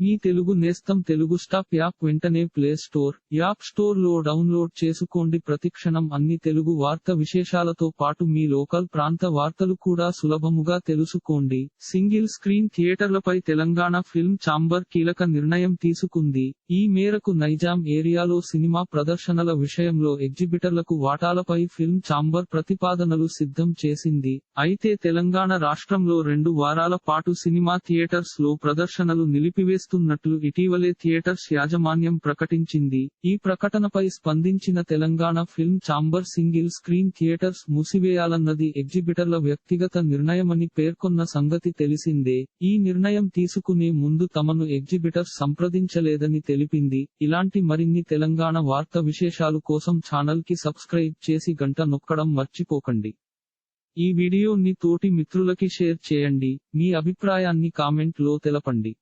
మీ తెలుగు నేస్తం Telugu stop app వెంటనే play store app స్టోర్లో డౌన్లోడ్ చేసుకోండి. ప్రతిక్షణం అన్ని తెలుగు వార్త విశేషాలతో పాటు మీ లోకల్ ప్రాంత వార్తలు కూడా సులభముగా తెలుసుకోండి. సింగిల్ స్క్రీన్ థియేటర్లపై తెలంగాణ ఫిల్మ్ ఛాంబర్ కీలక నిర్ణయం తీసుకుంది. ఈ మేరకు నైజాం ఏరియాలో సినిమా ప్రదర్శనల విషయంలో ఎగ్జిబిటర్లకు వాటాలపై ఫిల్మ్ ఛాంబర్ ప్రతిపాదనలు సిద్ధం చేసింది. అయితే తెలంగాణ రాష్ట్రంలో రెండు వారాల పాటు సినిమా థియేటర్స్లో ప్రదర్శనలు నిలిపివేసి చేస్తున్నట్లు ఇటీవలే థియేటర్స్ యాజమాన్యం ప్రకటించింది. ఈ ప్రకటనపై స్పందించిన Telangana film chamber single screen theatres మూసివేయాలన్నది ఎగ్జిబిటర్ల వ్యక్తిగత నిర్ణయమని పేర్కొన్న సంగతి తెలిసిందే. ఈ నిర్ణయం తీసుకునే ముందు తమను ఎగ్జిబిటర్స్ సంప్రదించలేదని తెలిపింది. ఇలాంటి మరిన్ని తెలంగాణ వార్త విశేషాలు కోసం ఛానల్కి సబ్స్క్రైబ్ చేసి గంట నొక్కడం మర్చిపోకండి. ఈ వీడియోని తోటి మిత్రులకి షేర్ చేయండి. మీ అభిప్రాయాన్ని కామెంట్లో తెలపండి.